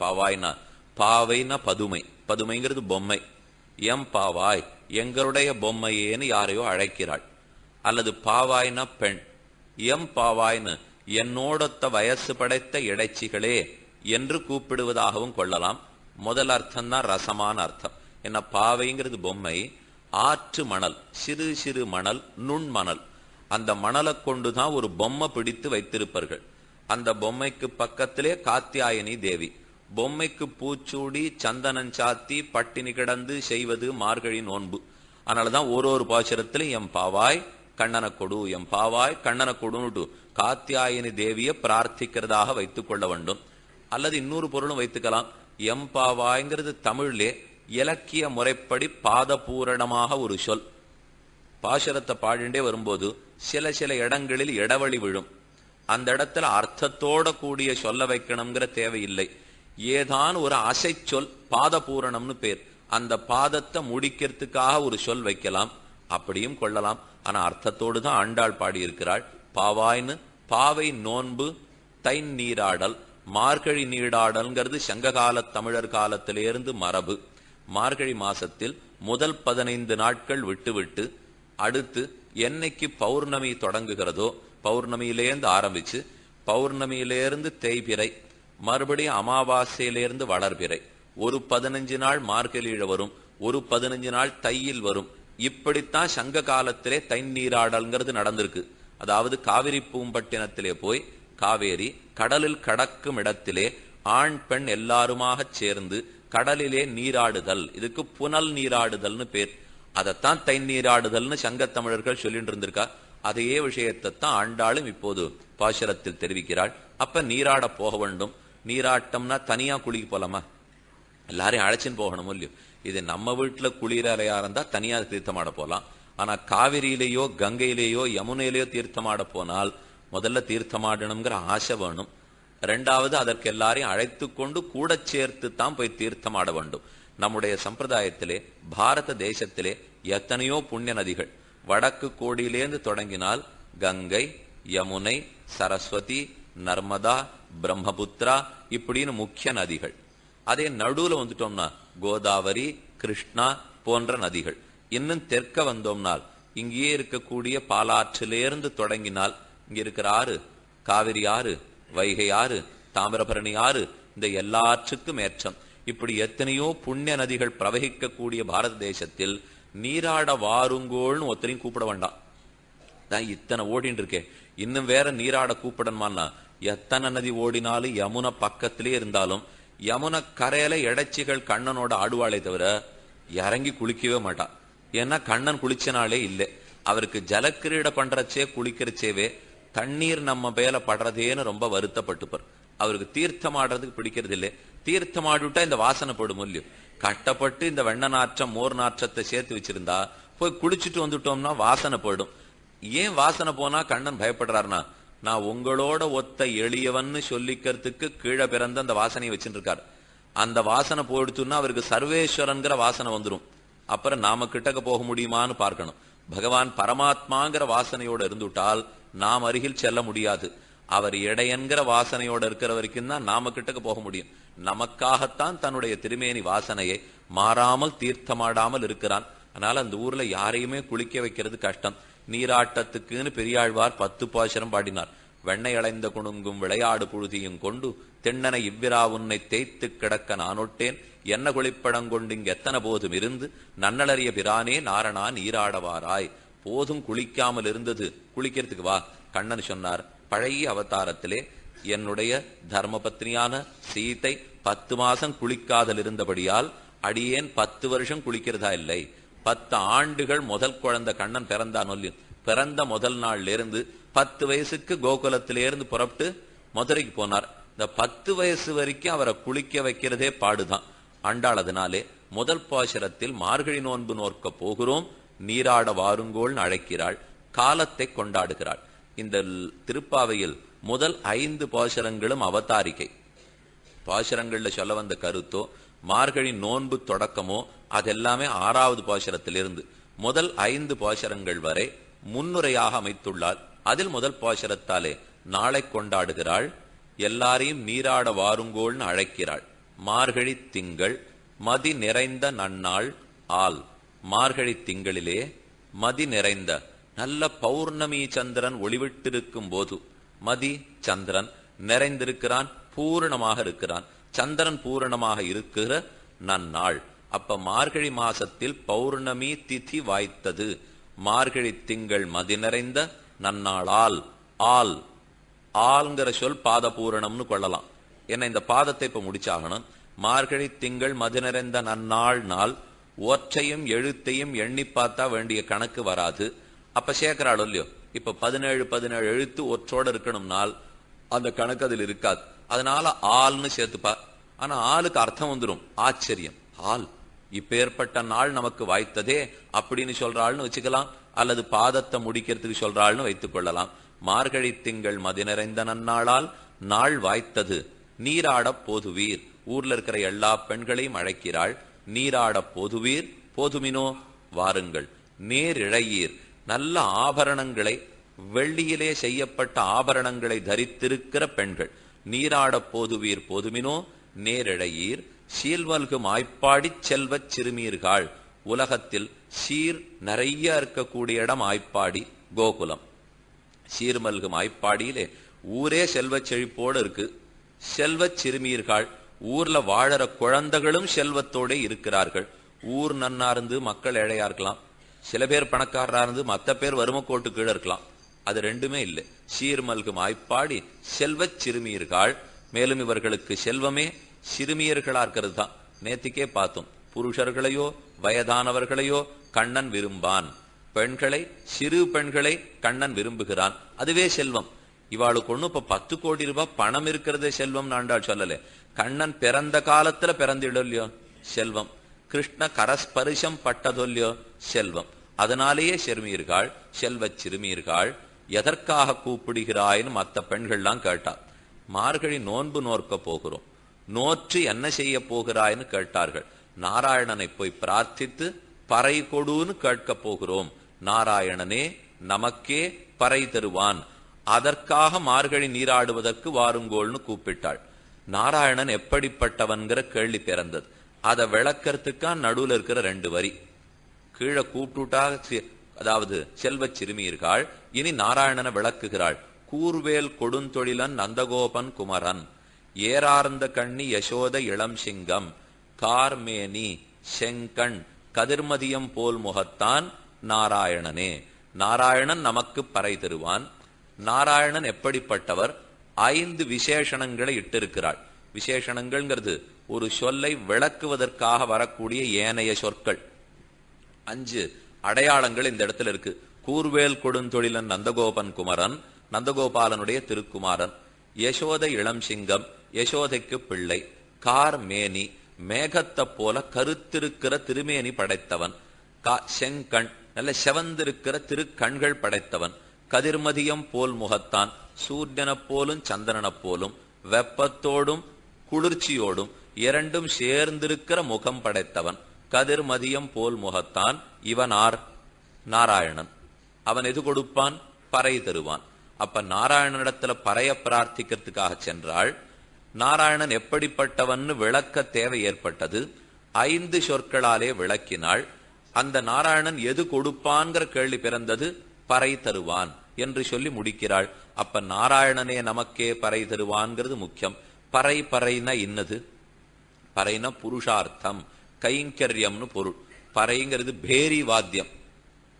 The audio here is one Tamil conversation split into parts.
பாவாய்னா பாவைனா பதுமை. பதுமைங்கிறது பொம்மை. எம் பாவாய் எங்களுடைய பொம்மையேன்னு யாரையோ அழைக்கிறாள். அல்லது பாவாய்னா பெண். எம் பாவாய்னு என்னோடத்த வயசு படைத்த இடைச்சிகளே என்று கூப்பிடுவதாகவும் கொள்ளலாம். முதல் அர்த்தம் தான் ரசமான அர்த்தம். என்ன பாவைங்கிறது பொம்மை ஆற்று மணல் சிறு சிறு மணல் நுண்மணல் அந்த மணலை கொண்டுதான் ஒரு பொம்மை பிடித்து வைத்திருப்பார்கள். அந்த பொம்மைக்கு பக்கத்திலே காத்தியாயனி தேவி. பொம்மைக்கு பூச்சூடி சந்தனம் சாத்தி பட்டினி கிடந்து செய்வது மார்கழி நோன்பு. அதனாலதான் ஒரு ஒரு பாசுரத்திலும் எம் பாவாய் கண்ணன கொடு எம் பாவாய் கண்ணன கொடுன்னுட்டு காத்தியாயனி தேவியை பிரார்த்திக்கிறதாக வைத்துக் கொள்ள வேண்டும். அல்லது இன்னொரு பொருளும் வைத்துக்கலாம். எம் பாவாய்ங்கிறது தமிழ்லே இலக்கிய முறைப்படி பாதபூரணமாக ஒரு சொல். பாசுரத்தை பாடிண்டே வரும்போது சில சில இடங்களில் இடவழி விழும். அந்த இடத்துல அர்த்தத்தோட கூடிய சொல்ல வைக்கணுங்கிற தேவையில்லை. ஏதான் ஒரு அசை சொல் பாதபூரணம்னு பேர். அந்த பாதத்தை முடிக்கிறதுக்காக ஒரு சொல் வைக்கலாம். அப்படியும் கொள்ளலாம். ஆனா அர்த்தத்தோடு தான் ஆண்டாள் பாடியிருக்கிறாள். பாவாய்னு பாவை நோன்பு தைன் நீராடல். மார்கழி நீராடல்ங்கிறது சங்ககால தமிழர் காலத்திலிருந்து மரபு. மார்கழி மாசத்தில் முதல் பதினைந்து நாட்கள் விட்டுவிட்டு அடுத்து என்னைக்கு பௌர்ணமி தொடங்குகிறதோ பௌர்ணமியிலேருந்து ஆரம்பிச்சு பௌர்ணமியிலேருந்து தேய்பிறை மறுபடியும் அமாவாசையிலிருந்து வளர்பிறை. ஒரு பதினஞ்சு நாள் மார்கழியில வரும் ஒரு பதினஞ்சு நாள் தையில் வரும். இப்படித்தான் சங்க காலத்திலே தை நீராடல்ங்கிறது நடந்திருக்கு. அதாவது காவிரி பூம்பட்டினத்திலே போய் காவேரி கடலில் கடக்கும் இடத்திலே ஆண் பெண் எல்லாருமாக சேர்ந்து கடலிலே நீராடுதல். இதுக்கு புனல் நீராடுதல்னு பேர். அதைத்தான் தை நீராடுதல்னு சங்க தமிழர்கள் சொல்லிட்டு இருந்திருக்கா? அதே விஷயத்தை தான் ஆண்டாளும் இப்போது பாசுரத்தில் தெரிவிக்கிறாள். அப்ப நீராட போக வேண்டும். நீராட்டம்னா தனியா குளிக்க போலாமா? எல்லாரையும் அழைச்சின்னு போகணும் இல்லையோ? இது நம்ம வீட்டுல குளிரறையா இருந்தா தனியா தீர்த்தமாட போலாம். ஆனா காவிரியிலேயோ கங்கையிலேயோ யமுனையிலேயோ தீர்த்தமாட போனால் முதல்ல தீர்த்தமாடணுங்கிற ஆசை வேணும். ரெண்டாவது அதற்கு எல்லாரையும் அழைத்து கொண்டு கூட சேர்த்து தான் போய் தீர்த்தமாட வேண்டும். நம்முடைய சம்பிரதாயத்திலே பாரத தேசத்திலே எத்தனையோ புண்ணிய நதிகள் வடக்கு கோடியிலேருந்து தொடங்கினால் கங்கை யமுனை சரஸ்வதி நர்மதா பிரம்மபுத்திரா இப்படின்னு முக்கிய நதிகள். அதே நடுவுல வந்துட்டோம்னா கோதாவரி கிருஷ்ணா போன்ற நதிகள். இன்னும் தெற்க வந்தோம்னால் இங்கேயே இருக்கக்கூடிய பாலாற்றிலிருந்து தொடங்கினால் இங்க இருக்கிற ஆறு காவிரி ஆறு வைகை ஆறு தாமிரபரணி ஆறு இந்த எல்லாற்றுக்கும் ஏற்றம். இப்படி எத்தனையோ புண்ணிய நதிகள் பிரவகிக்கக்கூடிய பாரத தேசத்தில் நீராட வாருங்கோள்னு ஒருத்தரையும் கூப்பிட வேண்டாம். நான் இத்தனை ஓடின்னு இருக்கேன். இன்னும் வேற நீராட கூப்பிடணுமான்னா எத்தனை நதி ஓடினாலும் யமுனை பக்கத்திலே இருந்தாலும் யமுனை கரையில இடைச்சிகள் கண்ணனோட ஆடுவாளே தவிர இறங்கி குளிக்கவே மாட்டான். ஏன்னா கண்ணன் குளிச்சனாலே இல்லை. அவருக்கு ஜலக்கிரீட பண்றச்சே குளிக்கிறச்சேவே தண்ணீர் நம்ம மேல படுறதேன்னு ரொம்ப வருத்தப்பட்டுப்பார். அவருக்கு தீர்த்தம் ஆடுறதுக்கு பிடிக்கிறது இல்லை தீர்த்தம் ஆடிவிட்டா இந்த வாசனை போடும் இல்லையோ? கட்டப்பட்டு இந்த வெண்ண நாற்றம் மோர் நாற்றத்தை சேர்த்து வச்சிருந்தா போய் குளிச்சுட்டு வந்துட்டோம்னா வாசனை போயிடும். ஏன் வாசனை போனா கண்ணன் பயப்படுறாருனா நான் உங்களோட ஒத்த எளியவன்னு சொல்லிக்கிறதுக்கு கீழே பிறந்த அந்த வாசனையை வச்சுட்டு இருக்காரு அந்த வாசனை போயிடுச்சுன்னா அவருக்கு சர்வேஸ்வரன்கிற வாசனை வந்துடும் அப்புறம் நாம கிட்டக்க போக முடியுமான்னு பார்க்கணும். பகவான் பரமாத்மாங்கிற வாசனையோட இருந்துட்டால் நாம் அருகில் செல்ல முடியாது. அவர் இடையன்கிற வாசனையோட இருக்கிற வரைக்கும் தான் நாம கிட்டக்க போக முடியும். நமக்காகத்தான் தன்னுடைய திருமேனி வாசனையை மாறாமல் தீர்த்தமாடாமல் இருக்கிறான். அதனால அந்த ஊர்ல யாரையுமே குளிக்க வைக்கிறது கஷ்டம். நீராட்டத்துக்குன்னு பெரியாழ்வார் பத்து பாசுரம் பாடினார். வெண்ணை அலைந்த குணுங்கும் விளையாடு புழுதியும் கொண்டு தென்னனை இவ்விரா உன்னை தேய்த்து கிடக்க நானொட்டேன் என்ன குளிப்படங்கொண்டு இங்கு எத்தனை போதும் இருந்து நன்னலறிய பிரானே நாரணா நீராடவாராய். போதும் குளிக்காமல் இருந்தது. குளிக்கிறதுக்கு வா கண்ணன் சொன்னார். பழைய அவதாரத்திலே என்னுடைய தர்மபத்னியான சீதை பத்து மாசம் குளிக்காதல் இருந்தபடியால் அடியேன் பத்து வருஷம் குளிக்கிறதா இல்லை. பத்து ஆண்டுகள் முதல் குழந்தை கண்ணன் பிறந்தான் ஒல்லியும் பிறந்த முதல் நாள்ல இருந்து பத்து வயசுக்கு கோகுலத்திலிருந்து புறப்பட்டு மதுரைக்கு போனார். இந்த பத்து வயசு வரைக்கும் அவரை குளிக்க வைக்கிறதே பாடுதான். ஆண்டாள் முதல் பாசுரத்தில் மார்கழி நோன்பு நோக்க போகிறோம் நீராட வாருங்கோள் அழைக்கிறாள் காலத்தை கொண்டாடுகிறாள். இந்த திருப்பாவையில் முதல் ஐந்து பாசுரங்களும் அவதாரிகை. பாசுரங்கள்ல சொல்ல வந்த கருத்தோ மார்கழி நோன்பு தொடக்கமோ அதெல்லாமே ஆறாவது பாசுரத்திலிருந்து. முதல் ஐந்து பாசுரங்கள் வரை முன்னுரையாக அமைத்துள்ளார். அதில் முதல் பாசரத்தாலே நாளை கொண்டாடுகிறாள் எல்லாரையும் நீராட வாருங்கோள்னு அழைக்கிறாள். மார்கழி திங்கள் மதி நிறைந்த நன்னாள் ஆள். மார்கழி திங்களிலே மதி நிறைந்த நல்ல பௌர்ணமி சந்திரன் ஒளிவிட்டிருக்கும் போது மதி சந்திரன் நிறைந்திருக்கிறான் பூரணமாக இருக்கிறான். சந்திரன் பூரணமாக இருக்கிற நன்னாள். அப்ப மார்கழி மாசத்தில் பௌர்ணமி திதி வாய்த்தது. மார்கழி திங்கள் மதி நிறைந்த நன்னாளால் ஆல். ஆல்ங்கிற சொல் பாத பூரணம்னு கொள்ளலாம். ஏன்னா இந்த பாதத்தை இப்ப முடிச்சாகணும். மார்கழி திங்கள் மதி நிறைந்த நன்னாள் நாள். ஒற்றையும் எழுத்தையும் எண்ணி பார்த்தா வேண்டிய கணக்கு வராது. அப்ப சேர்க்கிறாள் இல்லையோ? இப்ப பதினேழு பதினேழு எழுத்து ஒற்றோட இருக்கணும்னால் அந்த கணக்கு அதில் இருக்காது. அதனால ஆள்னு சேர்த்துப்பா. ஆனா ஆளுக்கு அர்த்தம் வந்துடும் ஆச்சரியம். ஆள். இப்பேற்பட்ட நாள் நமக்கு வாய்த்ததே அப்படின்னு சொல்றாள்னு வச்சுக்கலாம் அல்லது பாதத்தை முடிக்கிறதுக்கு சொல்றாள்னு வைத்துக் கொள்ளலாம். மார்கழி திங்கள் மதி நிறைந்த நன்னாளால் நாள் வாய்த்தது. நீராடப் போதுவீர். ஊர்ல இருக்கிற எல்லா பெண்களையும் அழைக்கிறாள். நீராடப் போதுவீர். போதுமினோ வாருங்கள். நேரிழையீர். நல்ல ஆபரணங்களை வெள்ளியிலே செய்யப்பட்ட ஆபரணங்களை தரித்திருக்கிற பெண்கள். நீராடப் போதுவீர். போதுமினோ நேரிழையீர். சீல்வல்கு ஆய்ப்பாடி செல்வச் சிறுமீர்கள். உலகத்தில் சீர் நிறைய இருக்கக்கூடிய இடம் ஆய்ப்பாடி கோகுலம். சீர்மல்கு ஆய்ப்பாடியிலே ஊரே செல்வச் செழிப்போடு இருக்கு. செல்வச் சிறுமீர்கள் ஊர்ல வாழற குழந்தைகளும் செல்வத்தோட இருக்கிறார்கள். ஊர் நன்னா இருந்து மக்கள் ஏழையா இருக்கலாம். சில பேர் பணக்காரரா இருந்து மத்த பேர் வறுமக்கோட்டு கீழே இருக்கலாம். அது ரெண்டுமே இல்லை. சீர்மல்கு ஆய்ப்பாடி செல்வச் சிறுமியர்கள் மேலும் இவர்களுக்கு செல்வமே சிறுமியர்களா இருக்கிறது தான் நேத்திக்கே பார்த்தோம். புருஷர்களையோ வயதானவர்களையோ கண்ணன் விரும்பான். பெண்களை சிறு பெண்களை கண்ணன் விரும்புகிறான். அதுவே செல்வம். இவாளுக்கு ஒண்ணு இப்ப பத்து கோடி ரூபாய் பணம் இருக்கிறதே செல்வம் நாண்டாள் சொல்லல. கண்ணன் பிறந்த காலத்துல பிறந்திடலையோ செல்வம். கிருஷ்ண கரஸ்பரிசம் பட்டதொல்லியோ செல்வம். அதனாலேயே சிறுமியர்கள் செல்வச் சிறுமியர்கள் எதற்காக கூப்பிடுகிறாய்னு மத்த பெண்கள்லாம் கேட்டா. மார்கழி நோன்பு நோர்க்க போகிறோம். நோற்று என்ன செய்ய போகிறாய்னு கேட்டார்கள். நாராயணனை போய் பிரார்த்தித்து பறை கொடுன்னு கேட்க போகிறோம். நாராயணனே நமக்கே பறை தருவான். அதற்காக மார்கழி நீராடுவதற்கு வாருங்கோள்னு கூப்பிட்டாள். நாராயணன் எப்படிப்பட்டவன்கிற கேள்வி பிறந்தது. அதை விளக்கறதுக்கா நடுவுல இருக்கிற ரெண்டு வரி. கீழே கூப்பிட்டுட்டா சி- அதாவது செல்வச் சிறுமியிருக்காள் இனி நாராயணனை விளக்குகிறாள். கூர்வேல் கொடுந்தொழிலன் நந்தகோபன் குமரன். ஏரார்ந்த கண்ணி யசோத இளம் சிங்கம் கார்மேனி செங்கண் கதிர்மதியம் போல் முகத்தான் நாராயணனே. நாராயணன் நமக்கு பறை தருவான். நாராயணன் எப்படிப்பட்டவர்? ஐந்து விசேஷணங்களை இட்டிருக்கிறாள். விசேஷணங்கள்ங்கிறது ஒரு சொல்லை விளக்குவதற்காக வரக்கூடிய ஏனைய சொற்கள். அஞ்சு அடையாளங்கள் இந்த இடத்துல இருக்கு. கூர்வேல் கொடுந்தொழிலன் நந்தகோபன் குமரன் நந்தகோபாலனுடைய திருக்குமாரன். யசோத இளம் சிங்கம் யசோதைக்கு பிள்ளை கார் மேனி மேகத்தைப் போல கருத்திருக்கிற திருமேனி படைத்தவன் கா செங்கண் நல்ல செவந்திருக்கிற திருக்கண்கள் படைத்தவன் கதிர்மதியம் போல் முகத்தான் சூரியனைப் போலும் சந்திரனைப் போலும் வெப்பத்தோடும் குளிர்ச்சியோடும் இரண்டும் சேர்ந்திருக்கிற முகம் படைத்தவன் கதிர்மதியம் போல் முகத்தான் இவனார் நாராயணன். அவன் எது கொடுப்பான்? பறை தருவான். அப்ப நாராயணனிடத்துல பறைய பிரார்த்திக்கிறதுக்காக சென்றாள். நாராயணன் எப்படிப்பட்டவன்னு விளக்க தேவை ஏற்பட்டது. ஐந்து சொற்களாலே விளக்கினாள். அந்த நாராயணன் எது கொடுப்பான்கிற கேள்வி பிறந்தது பறை தருவான் என்று சொல்லி முடிக்கிறாள். அப்ப நாராயணனே நமக்கே பறை தருவான்ங்கிறது முக்கியம். பறை பறைனா இன்னது? பறைனா புருஷார்த்தம் கைங்கரியம்னு பொருள். பறைங்கிறது பேரி வாத்தியம்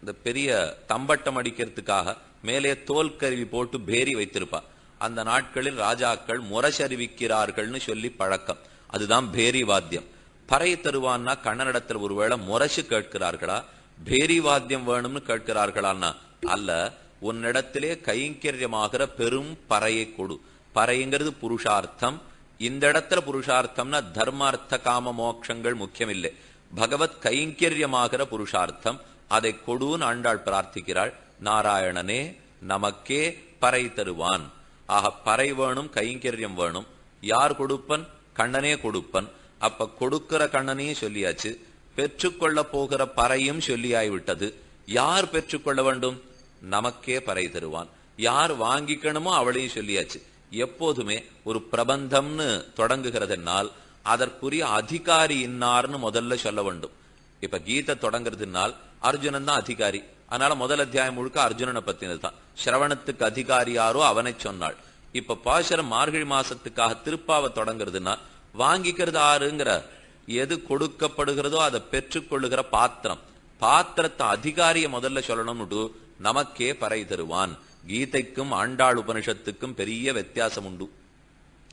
இந்த பெரிய தம்பட்டம் அடிக்கிறதுக்காக மேலே தோல் கருவி போட்டு பேரி வைத்திருப்பா. அந்த நாட்களில் ராஜாக்கள் முரசறிவிக்கிறார்கள்னு சொல்லி பழக்கம். அதுதான் பேரி வாத்தியம். பறை தருவான்னா கண்ணனிடத்தில் ஒருவேளை முரசு கேட்கிறார்களா? பேரி வாத்தியம் வேணும்னு கேட்கிறார்களான்னா? அல்ல உன்னிடத்திலே கைங்கரியமாகிற பெரும் பறையை கொடு. பறைங்கிறது புருஷார்த்தம். இந்த இடத்துல புருஷார்த்தம்னா தர்மார்த்த காம மோட்சங்கள் முக்கியமில்லை. பகவத் கைங்கரியமாகிற புருஷார்த்தம். அதை கொடுன்னு ஆண்டாள் பிரார்த்திக்கிறாள். நாராயணனே நமக்கே பறை தருவான். ஆக பறை வேணும் கைங்கரியம் வேணும். யார் கொடுப்பன்? கண்ணனே கொடுப்பன். அப்ப கொடுக்கிற கண்ணனையும் சொல்லியாச்சு. பெற்றுக்கொள்ள போகிற பறையும் சொல்லியாய்விட்டது யார் பெற்றுக்கொள்ள வேண்டும்? நமக்கே பறை தருவான். யார் வாங்கிக்கணுமோ அவளையும் சொல்லியாச்சு. எப்போதுமே ஒரு பிரபந்தம்னு தொடங்குகிறதுனால் அதற்குரிய அதிகாரி இன்னார்னு முதல்ல சொல்ல வேண்டும். இப்ப கீதை தொடங்குறதுனால் அர்ஜுனன் தான் அதிகாரி. அதனால முதல் அத்தியாயம் முழுக்க அர்ஜுனனை பத்தினது தான் சிரவணத்துக்கு அதிகாரி யாரோ அவனை சொன்னாள். இப்ப பாசரம் மார்கழி மாசத்துக்காக திருப்பாவை தொடங்குறதுன்னா வாங்கிக்கிறது ஆறுங்கிற எது கொடுக்கப்படுகிறதோ அதை பெற்றுக்கொள்ளுகிற பாத்திரம். பாத்திரத்தை அதிகாரிய முதல்ல சொல்லணும்னு நமக்கே பறை தருவான். கீதைக்கும் ஆண்டாள் உபனிஷத்துக்கும் பெரிய வித்தியாசம் உண்டு.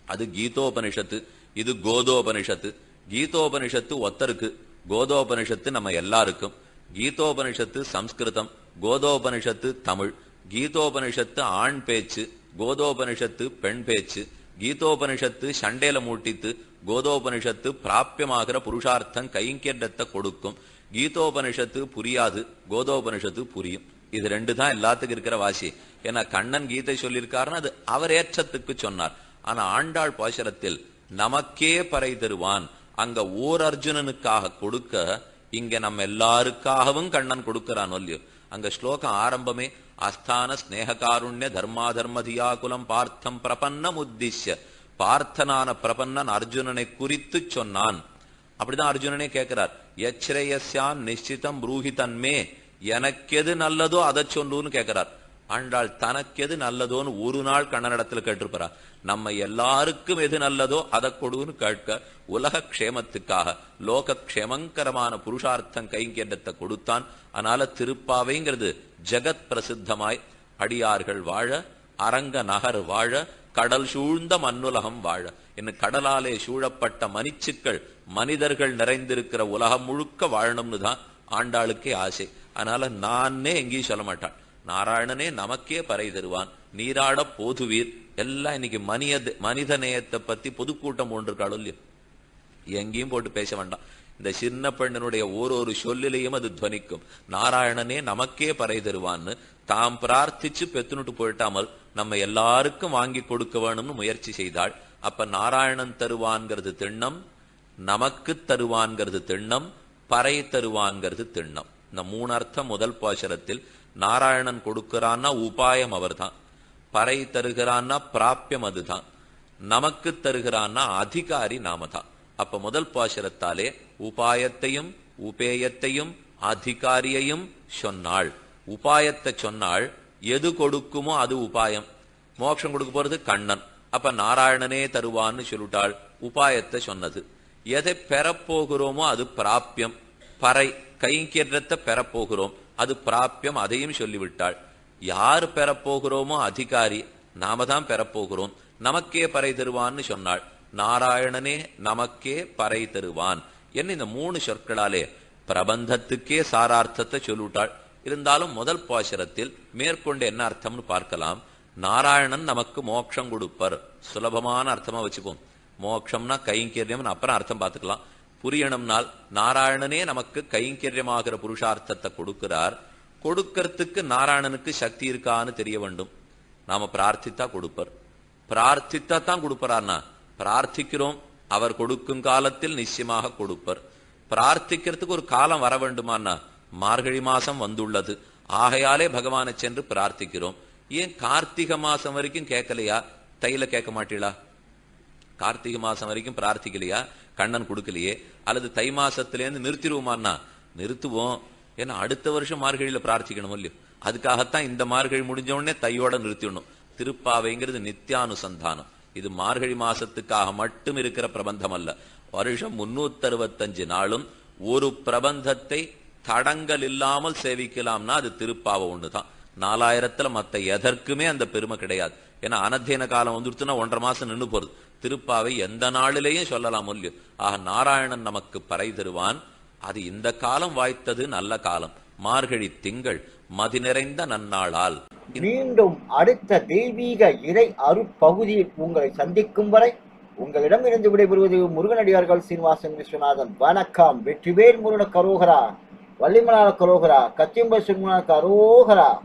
அது கீதோபனிஷத்து இது கோதோபனிஷத்து. கீதோபனிஷத்து ஒத்தருக்கு கோதோபனிஷத்து நம்ம எல்லாருக்கும். கீதோபனிஷத்து சம்ஸ்கிருதம் கோதோபனிஷத்து தமிழ் கீதோபனிஷத்து ஆண் பேச்சு கோதோபனிஷத்து பெண் பேச்சு கீதோபனிஷத்து சண்டேல மூட்டித்து கோதோபனிஷத்து பிராபியமாகிற புருஷார்த்தம் கைங்கேட்டத்தை கொடுக்கும். கீதோபனிஷத்து புரியாது கோதோபனிஷத்து புரியும். இது ரெண்டு தான் எல்லாத்துக்கும் இருக்கிற வாசி. ஏன்னா கண்ணன் கீதை சொல்லியிருக்காருன்னு அது அவர் ஏற்றத்துக்கு சொன்னார். ஆனா ஆண்டாள் பாசரத்தில் நமக்கே பறை தருவான். அங்க ஓர் அர்ஜுனனுக்காக கொடுக்க இங்க நம்ம எல்லாருக்காகவும் கண்ணன் கொடுக்கிறான் இல்லையோ அங்க ஸ்லோகம் ஆரம்பமே அஸ்தான ஸ்நேககாருண்ய தர்மாதர்மதியாகுலம் பார்த்தம் பிரபன்னம் உத்திஷ்ய. பார்த்தனான பிரபன்னன் அர்ஜுனனை குறித்து சொன்னான். அப்படிதான் அர்ஜுனனே கேட்கிறார் எச்ரேயஸ்யான் நிச்சிதம் ப்ரூஹி தன்மே எனக்கெது நல்லதோ அதை சொல்லுன்னு கேட்கிறார். ஆண்டாள் தனக்கெது நல்லதோன்னு ஒரு நாள் கண்ணனிடத்துல கேட்டிருப்பா நம்ம எல்லாருக்கும் எது நல்லதோ அதை கொடுன்னு கேட்க உலக க்ஷேமத்துக்காக லோக க்ஷேமங்கரமான புருஷார்த்தம் கைங்கேண்டத்தை கொடுத்தான். அதனால திருப்பாவைங்கிறது ஜெகத் பிரசித்தமாய் அடியார்கள் வாழ அரங்க நகர் வாழ கடல் சூழ்ந்த மண்ணுலகம் வாழ. இன்னும் கடலாலே சூழப்பட்ட மனிச்சுக்கள் மனிதர்கள் நிறைந்திருக்கிற உலகம் முழுக்க வாழணும்னு தான் ஆண்டாளுக்கே ஆசை. அதனால நானே எங்கேயும் சொல்ல மாட்டான். நாராயணனே நமக்கே பறை தருவான். நீராட போதுவீர். எல்லாம் இன்னைக்கு மனித மனித நேயத்தை பத்தி பொதுக்கூட்டம் ஒன்றிருக்காளோ இல்லையோ? எங்கேயும் போட்டு பேச வேண்டாம். இந்த சின்ன பெண்ணனுடைய ஓரொரு சொல்லிலையும் அது துவனிக்கும். நாராயணனே நமக்கே பறை தருவான்னு தாம் பிரார்த்திச்சு பெத்துனுட்டு போயிட்டாமல் நம்ம எல்லாருக்கும் வாங்கி கொடுக்க வேணும்னு முயற்சி செய்தாள். அப்ப நாராயணன் தருவான்கிறது திண்ணம் நமக்கு தருவான்கிறது திண்ணம் பறை தருவான்கிறது திண்ணம். இந்த மூணு அர்த்தம் முதல் பாசுரத்தில் நாராயணன் கொடுக்கிறான்னா உபாயம் அவர்தான். பறை தருகிறான்னா பிராப்பியம் அதுதான். நமக்கு தருகிறான்னா அதிகாரி நாம தான் அப்ப முதல் பாசுரத்தாலே உபாயத்தையும் உபேயத்தையும் அதிகாரியையும் சொன்னாள். உபாயத்தை சொன்னாள். எது கொடுக்குமோ அது உபாயம். மோட்சம் கொடுக்க போறது கண்ணன். அப்ப நாராயணனே தருவான்னு சொல்லிட்டாள். உபாயத்தை சொன்னது. எதை பெறப்போகிறோமோ அது பிராப்பியம் பறை கைங்கேற்றத்தை பெறப்போகிறோம். அது பிராப்பியம் அதையும் சொல்லிவிட்டாள். யார் பெறப்போகிறோமோ அதிகாரி நாம தான் பெறப்போகிறோம். நமக்கே பறை தருவான்னு சொன்னாள். நாராயணனே நமக்கே பறை தருவான். என்ன இந்த மூணு சொற்களாலே? பிரபந்தத்துக்கே சாரார்த்தத்தை சொல்லிவிட்டாள். இருந்தாலும் முதல் பாசுரத்தில் மேற்கொண்டு என்ன அர்த்தம்னு பார்க்கலாம். நாராயணன் நமக்கு மோட்சம் கொடுப்பர். சுலபமான அர்த்தமா வச்சுப்போம். மோட்சம்னா கைங்கரியம் அப்புறம் அர்த்தம் பார்த்துக்கலாம். புரியணும்னால் நாராயணனே நமக்கு கைங்கரியமாகிற புருஷார்த்தத்தை கொடுக்கிறார். கொடுக்கறதுக்கு நாராயணனுக்கு சக்தி இருக்கான்னு தெரிய வேண்டும். நாம பிரார்த்தித்தா கொடுப்பர். பிரார்த்தித்தா தான் கொடுப்பறார்னா பிரார்த்திக்கிறோம் அவர் கொடுக்கும் காலத்தில் நிச்சயமாக கொடுப்பர். பிரார்த்திக்கிறதுக்கு ஒரு காலம் வர வேண்டுமானா மார்கழி மாசம் வந்துள்ளது. ஆகையாலே பகவானை சென்று பிரார்த்திக்கிறோம். ஏன் கார்த்திகை மாசம் வரைக்கும் கேட்கலையா? தையில கேட்க மாட்டீளா? கார்த்திகை மாசம் வரைக்கும் பிரார்த்திக்கலையா? கண்ணன் கொடுக்கலையே? அல்லது தை மாசத்திலேருந்து நிறுத்திடுவோமான்னா? நிறுத்துவோம். ஏன்னா அடுத்த வருஷம் மார்கழியில பிரார்த்திக்கணும் இல்லையோ? அதுக்காகத்தான் இந்த மார்கழி முடிஞ்ச உடனே தையோட நிறுத்திடணும். திருப்பாவைங்கிறது நித்தியானுசந்தானம் இது மார்கழி மாசத்துக்காக மட்டும் இருக்கிற பிரபந்தம் அல்ல வருஷம் முன்னூத்தி அறுபத்தஞ்சு நாளும் ஒரு பிரபந்தத்தை தடங்கல் இல்லாமல் சேவிக்கலாம்னா அது திருப்பாவை ஒண்ணுதான். நாலாயிரத்துல மத்த எதற்குமே அந்த பெருமை கிடையாது. ஏன்னா அனத்தியன காலம் வந்துடுச்சுன்னா ஒன்றரை மாசம் நின்னு போறது. திருப்பாவை எந்த நாளிலேயும் சொல்லலாம் இல்லையோ ஆக நாராயணன் நமக்கு பறை தருவான். அது இந்த காலம் வாய்த்தது நல்ல காலம். மார்கழி திங்கள் மதி நிறைந்த நன்னாளால். மீண்டும் அடுத்த தெய்வீக இறை அருட்பகுதியில் உங்களை சந்திக்கும் வரை உங்களிடமிருந்து விடைபெறுவது முருகனடியார்கள் சீனிவாசன் விஸ்வநாதன். வணக்கம். வெற்றிவேல் முருகன கரோகரா வள்ளிமலான கரோகரா கத்தியம்பர் சுருமன கரோகரா.